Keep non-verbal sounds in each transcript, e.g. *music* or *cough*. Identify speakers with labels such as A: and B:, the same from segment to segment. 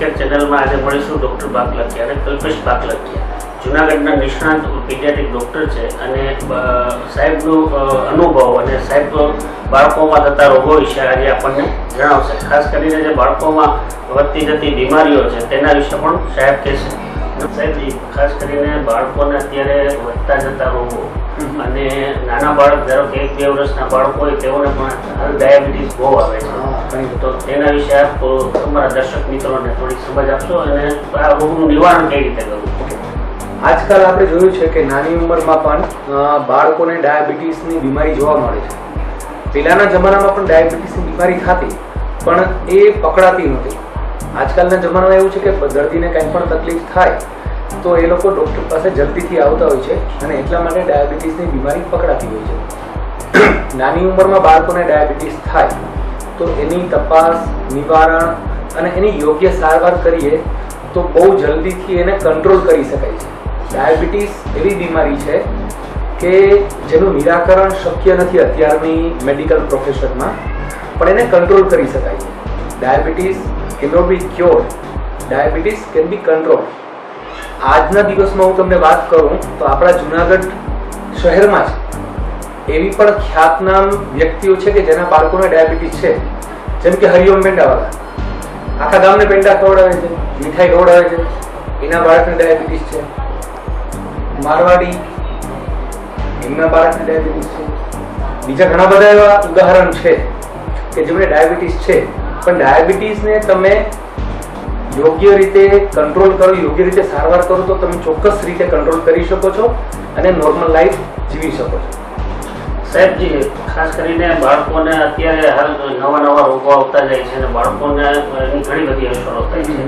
A: Healthcare ચેનલમાં આજે મળીશું ડૉક્ટર બાકલકિયા અને કલ્પેશ બાકલકિયા જુનાગઢના નિષ્ણાંત પીડિયાટિક ડૉક્ટર છે અને સાહેબનો અનુભવ અને સાહેબ બાળકોમાં થતા રોગો વિશે આજે આપણને જણાવશે. ખાસ કરીને જે બાળકોમાં વધતી જતી બીમારીઓ છે, તેના વિશે પણ સાહેબ કહેશે. સાહેબજી ખાસ કરીને બાળકોને અત્યારે વધતા જતા રોગો. અને નાના બાળક ધારો કે એક બે વર્ષના બાળકો હોય તેઓને પણ ડાયાબિટીસ બહુ આવે છે. તો તેના વિશે આપ તમારા દર્શક મિત્રોને થોડી સમજ આપશો અને આ રોગનું નિવારણ કઈ રીતે કરવું?
B: આજકાલ આપણે જોયું છે કે નાની ઉંમરમાં પણ બાળકોને ડાયાબિટીસની બીમારી જોવા મળે છે. પહેલાના જમાનામાં પણ ડાયાબિટીસની બીમારી થતી પણ એ પકડાતી નહોતી. આજકાલના જમાનામાં એવું છે કે દર્દીને કંઈ પણ તકલીફ થાય, તો એ લોકો ડૉક્ટર પાસે જલ્દીથી આવતા હોય છે અને એટલા માટે ડાયાબિટીસની બીમારી પકડાતી હોય છે. *clears throat* નાની ઉંમરમાં બાળકોને ડાયાબિટીસ થાય, તો એની તપાસ, નિવારણ અને એની યોગ્ય સારવાર કરીએ, તો બહુ જલ્દીથી એને કંટ્રોલ કરી શકાય છે. ડાયાબિટીસ એવી બીમારી છે કે જેનું નિરાકરણ શક્ય નથી અત્યારની મેડિકલ પ્રોફેશનમાં, પણ એને કંટ્રોલ કરી શકાય છે. Diabetes not be cure diabetes can be control આજના દિવસમાં હું તમને વાત કરું તો આપણા જુનાગઢ શહેરમાં જ એવી પણ ખ્યાતનામ વ્યક્તિઓ છે કે જેના બાળકોને ડાયાબિટીસ છે. જેમ કે હરિઓમ પેંડાવાળા આખા ગામને પેંડા ખવડાવે છે, મીઠાઈ ખવડાવે છે, એના બાળકને ડાયાબિટીસ છે. મારવાડી, એમના બાળકને ડાયાબિટીસ છે. બીજા ઘણા બધા એવા ઉદાહરણ છે કે જેમને ડાયાબિટીસ છે. પણ ડાયાબિટીસને તમે યોગ્ય રીતે કંટ્રોલ કરો યોગ્ય રીતે સારવાર કરો તો તમે ચોક્કસ રીતે કંટ્રોલ કરી શકો છો અને નોર્મલ લાઈફ જીવી શકો છો.
A: સાહેબજી ખાસ કરીને બાળકોને અત્યારે હાલ નવા નવા રોગો આવતા જાય છે અને બાળકોને એની ઘણી બધી અસરો થાય છે.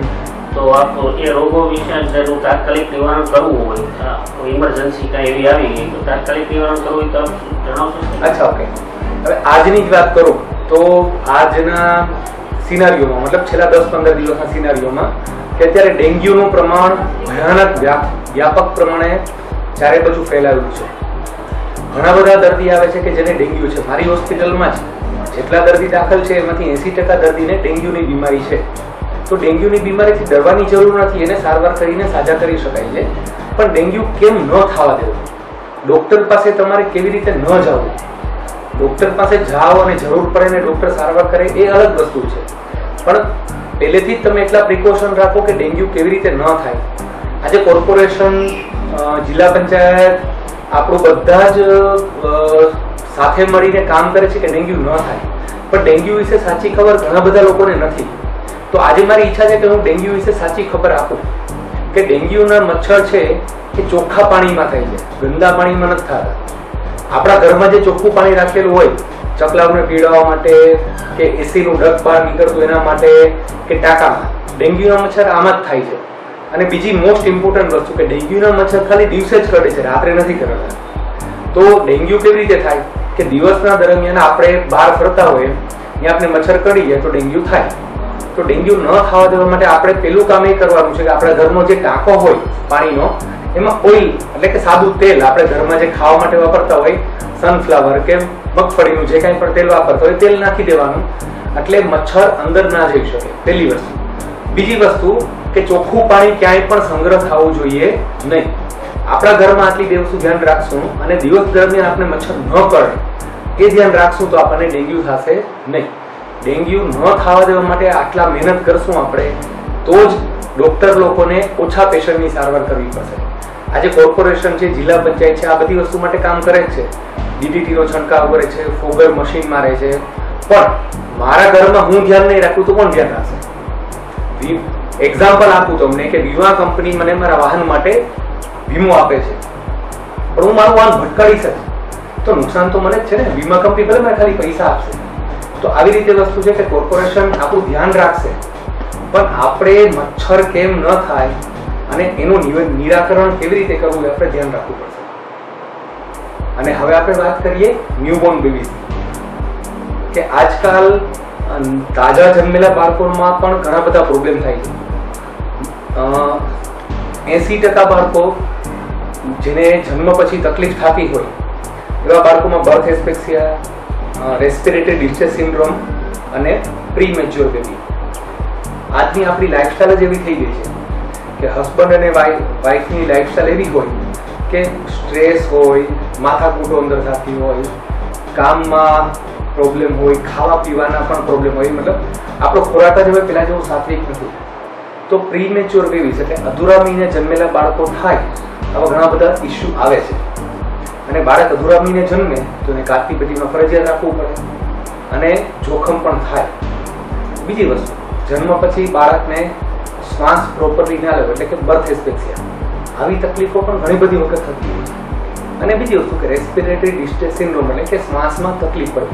A: તો આપ એ રોગો વિશે જેનું તાત્કાલિક નિવારણ કરવું હોય ઇમરજન્સી કાંઈ એવી આવી ગઈ તો તાત્કાલિક નિવારણ કરવું હોય તો આપ જણાવશો
B: અચ્છા ઓકે હવે આજની જ વાત કરું તો આજના સિનારીઓમાં, મતલબ છેલ્લા દસ પંદર દિવસના સિનારીઓમાં, કે અત્યારે ડેન્ગ્યુનું પ્રમાણ ભયાનક વ્યાપક પ્રમાણે ચારે બાજુ ફેલાયું છે. ઘણા બધા દર્દી આવે છે કે જેને ડેન્ગ્યુ છે. મારી હોસ્પિટલમાં જ જેટલા દર્દી દાખલ છે, એમાંથી એંસી ટકા દર્દીને ડેન્ગ્યુની બીમારી છે. તો ડેન્ગ્યુની બીમારીથી ડરવાની જરૂર નથી, એને સારવાર કરીને સાજા કરી શકાય છે. પણ ડેન્ગ્યુ કેમ ન થવા દેવું? ડૉક્ટર પાસે તમારે કેવી રીતે ન જવું? ડૉક્ટર પાસે જાઓ અને જરૂર પડે ને ડૉક્ટર સારવાર કરે એ અલગ વસ્તુ છે. પણ પહેલેથી જ તમે એટલા પ્રિકોશન રાખો કે ડેન્ગ્યુ કેવી રીતે ન થાય. આજે કોર્પોરેશન જિલ્લા પંચાયત આપણું બધા જ સાથે મળીને કામ કરે છે કે ડેન્ગ્યુ ન થાય. પણ ડેન્ગ્યુ વિશે સાચી ખબર ઘણા બધા લોકોને નથી. તો આજે મારી ઈચ્છા છે કે હું ડેન્ગ્યુ વિશે સાચી ખબર આપું. કે ડેન્ગ્યુના મચ્છર છે એ ચોખ્ખા પાણીમાં થાય છે. ગંદા પાણીમાં નથી થતા. આપણા ઘરમાં જે ચોખ્ખું પાણી રાખેલું હોય, ચકલાઓને પીડાવવા માટે કે એસીનું ડગ બહાર નીકળતું એના માટે કે ટાંકામાં, ડેન્ગ્યુના મચ્છર આમાં જ થાય છે. અને બીજી મોસ્ટ ઇમ્પોર્ટન્ટ વસ્તુ કે ડેન્ગ્યુના મચ્છર ખાલી દિવસે જ કરે છે, રાત્રે નથી કરતા તો ડેન્ગ્યુ કેવી રીતે થાય? કે દિવસના દરમિયાન આપણે બહાર ફરતા હોઈએ, ત્યાં આપણે મચ્છર કરી જાય તો ડેન્ગ્યુ થાય. તો ડેન્ગ્યુ ન થવા દેવા માટે આપણે પેલું કામ એ કરવાનું છે કે આપણા ઘરનો જે ટાંકો હોય પાણીનો એમાં ઓઇલ એટલે કે સાદું તેલ આપણે ઘરમાં જે ખાવા માટે વાપરતા હોય સનફ્લાવર કે મગફળીનું જે કાંઈ પણ તેલ વાપરતા હોય, તેલ નાખી દેવાનું. એટલે મચ્છર અંદર ના જઈ શકે. પહેલી વસ્તુ. બીજી વસ્તુ કે ચોખ્ખું પાણી ક્યાંય પણ સંગ્રહ થવું જોઈએ નહીં. આપણા ઘરમાં આટલી બે ધ્યાન રાખશું અને દિવસ દરમિયાન આપણે મચ્છર ન કરડે એ ધ્યાન રાખશું તો આપણને ડેન્ગ્યુ થશે નહીં. ડેન્ગ્યુ ન થવા દેવા માટે આટલા મહેનત કરશું આપણે, તો જ ડોક્ટર લોકોને ઓછા પેશન્ટની સારવાર કરવી પડશે. આજે કોર્પોરેશન છે, જિલ્લા પંચાયત છે, આ બધી વસ્તુ માટે કામ કરે છે. ડીડીટીનો છંટકાવ કરે છે, ફોગર મશીન મારે છે. પણ મારા ઘરમાં હું ધ્યાન નહીં રાખું તો કોણ ધ્યાન રાખશે? એક્ઝામ્પલ આપું તમને કે વીમા કંપની મને મારા વાહન માટે વીમો આપે છે. પણ હું મારું વાહન ભટકાવી શકું. તો નુકસાન તો મને જ છે ને. વીમા કંપની ભલે મને ખાલી પૈસા આપશે. તો આવી રીતે વસ્તુ છે કે કોર્પોરેશન આપણું ધ્યાન રાખશે. પણ આપણે મચ્છર કેમ ન થાય અને એનું નિરાકરણ કેવી રીતે કરવું એ આપણે ધ્યાન રાખવું પડશે. અને હવે આપણે વાત કરીએ ન્યૂબોર્ન બેબીઝ કે આજકાલ તાજા જન્મેલા બાળકોમાં પણ ઘણા બધા પ્રોબ્લેમ થાય છે. એસી ટકા બાળકો જેને જન્મ પછી તકલીફ થતી હોય, એવા બાળકોમાં birth asphyxia respiratory distress syndrome અને પ્રી મેચ્યોર બેબી આજની આપણી લાઈફસ્ટાઈલ જ એવી થઈ ગઈ છે કે હસબન્ડ અને વાઈફ વાઈફની લાઈફસ્ટાઈલ એવી હોય કે સ્ટ્રેસ હોય, માથાકૂટો અંદર થતી હોય, કામમાં પ્રોબ્લેમ હોય ખાવા પીવાના પણ પ્રોબ્લેમ હોય, મતલબ આપણો ખોરાક જ હવે પહેલાં જેવો સાત્વિક નથી. તો પ્રી મેચ્યોર બેબીઝ એટલે અધૂરા મહિને જન્મેલા બાળકો થાય, આવા ઘણા બધા ઇસ્યુ આવે છે. અને બાળક અધૂરા મહિને જન્મે તો એને કાટકી પેટીમાં ફરજિયાત રાખવું પડે. અને જોખમ પણ થાય. બીજી વસ્તુ જન્મ પછી બાળકને શ્વાસ પ્રોપરલી ના લેવો એટલે કે બર્થ એસ્પેક્સિયા આવી તકલીફો પણ ઘણી બધી વખત થતી હોય છે. અને બીજી વસ્તુ કે રેસ્પિરેટરી ડિસ્ટ્રેસ સિન્ડ્રોમ એટલે કે શ્વાસમાં તકલીફ પડે.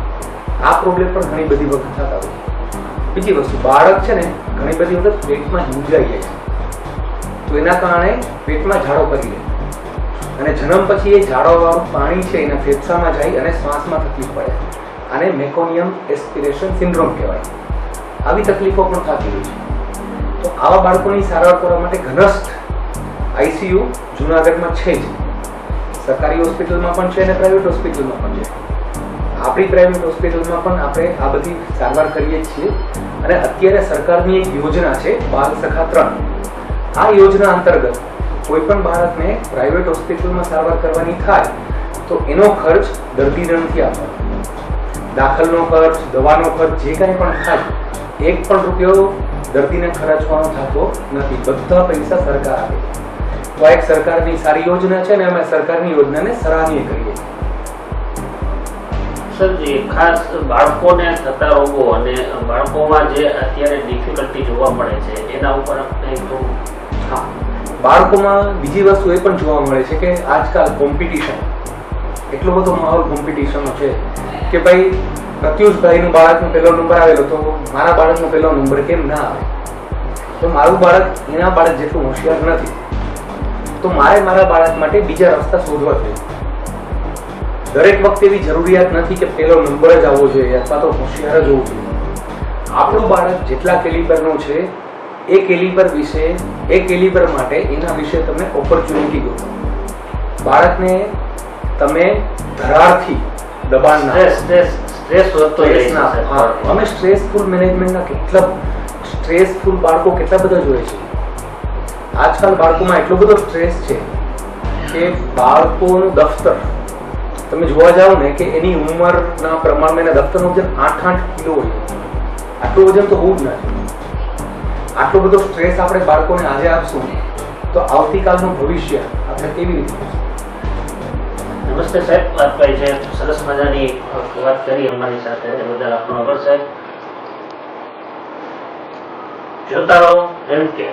B: આ પ્રોબ્લેમ પણ ઘણી બધી વખત થતા હોય બીજી વસ્તુ, બાળક છે ને ઘણી બધી વખત પેટમાં હિંજાઈ જાય છે. તો એના કારણે પેટમાં ઝાડો કરી લે અને જન્મ પછી એ ઝાડોવાળું પાણી છે એના ફેફસામાં જાય અને શ્વાસમાં તકલીફ પડે. આને મેકોનિયમ એસ્પિરેશન સિન્ડ્રોમ કહેવાય. આવી તકલીફો પણ થતી હોય છે. તો આવા બાળકોની સારવાર કરવા માટે ઘનસ્થ આઈસીયુ જુનાગઢમાં છે જ. સરકારી હોસ્પિટલમાં પણ છે અને પ્રાઇવેટ હોસ્પિટલમાં પણ છે. આપણી પ્રાઇવેટ હોસ્પિટલમાં પણ આપણે આ બધી સારવાર કરીએ છીએ અને અત્યારે સરકારની એક યોજના છે, બાલ સખા ત્રણ. આ યોજના અંતર્ગત કોઈ પણ બાળકને પ્રાઇવેટ હોસ્પિટલમાં સારવાર કરવાની થાય, તો એનો ખર્ચ દર્દીને નથી આપવાનો. દાખલનો ખર્ચ, દવાનો ખર્ચ, જે કાંઈ પણ થાય એક પણ રૂપિયો દર્દીને ખર્ચવાનો થતો નથી. બધા પૈસા સરકાર આપે. તો આ એક સરકારની સારી યોજના છે ને અમે સરકારની યોજનાને સરાહનીય કરીએ.
A: સરજી ખાસ બાળકોને થતા રોગો અને બાળકોમાં જે અત્યારે ડિફિકલ્ટી જોવા મળે છે એના ઉપર
B: હા. બાળકોમાં બીજી વસ્તુ એ પણ જોવા મળે છે કે આજકાલ કોમ્પિટિશન એટલો બધો માહોલ કોમ્પિટિશનનો છે કે ભાઈ પ્રત્યુષભાઈનું બાળકનો પહેલો નંબર આવેલો તો મારા બાળકનો પહેલો નંબર કેમ ના આવે? તો મારું બાળક એના બાળક જેટલું હોશિયાર નથી. તો મારે મારા બાળક માટે બીજા રસ્તા શોધવા જોઈએ. દરેક વખતે એવી જરૂરિયાત નથી કે પહેલો નંબર જ આવવો જોઈએ અથવા તો હોશિયાર જ હોવું જોઈએ. આપણું બાળક જેટલા કેલિબરનું છે, એ કેલિબર વિશે, એ કેલિબર માટે એના વિશે તમે ઓપોર્ચ્યુનિટી દો. બાળકને તમે ધરારથી દબાણ ના
A: સ્ટ્રેસ વધતો જાય છે
B: હા. અમે સ્ટ્રેસફુલ મેનેજમેન્ટના કેટલા સ્ટ્રેસફુલ બાળકો કેટલા બધા જોઈએ છે. આજકાલ બાળકોમાં એટલો બધો સ્ટ્રેસ છે કે બાળકોનું દફતર તમે જોવા જાઓ ને કે એની ઉંમરના પ્રમાણમાં એના દફતરનું વજન આઠ આઠ કિલો હોય આટલું વજન તો હોવું જ ના જોઈએ. આટલો બધો સ્ટ્રેસ આપણે બાળકોને આજે આપશું તો આવતીકાલનું ભવિષ્ય આપણે કેવી રીતે?
A: નમસ્તે સાહેબ કરી છે સરસ મજાની વાત કરી અમારી સાથે. બધા આપનો આભાર સાહેબ. જોતા રહો એમ કે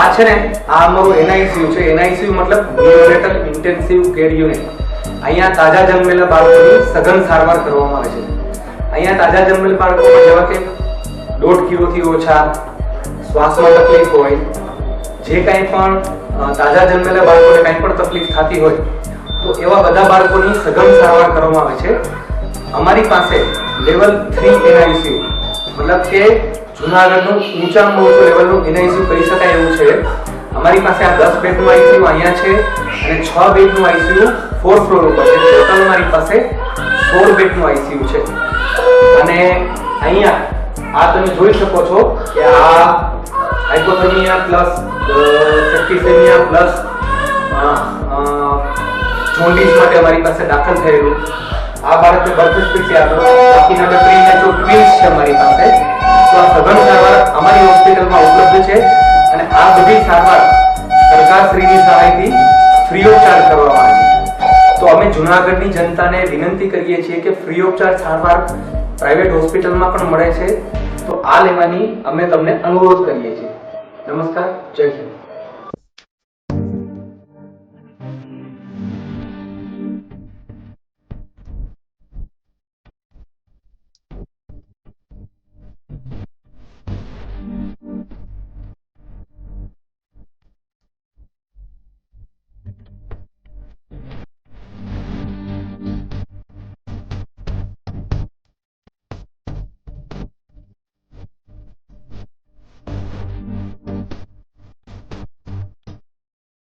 B: આ છે ને, આ અમારું એનઆઈસીયુ છે. એનઆઈસીયુ મતલબ ન્યુરેટલ ઇન્ટેન્સિવ કેર યુનિટ અહીંયા તાજા જન્મેલા બાળકોની સઘન સારવાર કરવામાં આવે છે. અહીંયા તાજા જન્મેલા બાળકોમાં જેવા કે દોઢ કિલોથી ઓછા, શ્વાસમાં તકલીફ હોય, જે કાંઈ પણ તાજા જન્મેલા બાળકોને કાંઈ પણ તકલીફ થતી હોય, તો એવા બધા બાળકોની સઘન સારવાર કરવામાં આવે છે. અમારી પાસે લેવલ થ્રી એનઆઈસીયુ મતલબ કે જુનાગઢનું ઊંચામાં ઊંચું લેવલનું એનઆઈસીયુ કહી શકાય એવું છે? અમારી પાસે આ દસ બેડનું આઈસીયુ અહીંયા છે અને છ બેડનું આઈસીયુ ફોર ફ્લોર ઉપર છે. ટોટલ અમારી પાસે સોળ બેડનું આઈસીયુ છે. અને અહીંયા આ તમે જોઈ શકો છો કે આ hypothermia plus septicaemia plus jaundice માટે અમારી પાસે દાખલ થયેલું. આ બાળકને બર્થ સ્પેશિયલ બાકીના બે પ્રીનેટલ ટ્વિન્સ છે અમારી પાસે. તો આ સઘન તો અમે જુનાગઢની જનતાને વિનંતી કરીએ છીએ કે ફ્રી ઓફ પ્રાઇવેટ હોસ્પિટલમાં પણ મળે છે. તો આ લેવાની અમે તમને અનુરોધ કરીએ છીએ. નમસ્કાર, જય હિન્દ.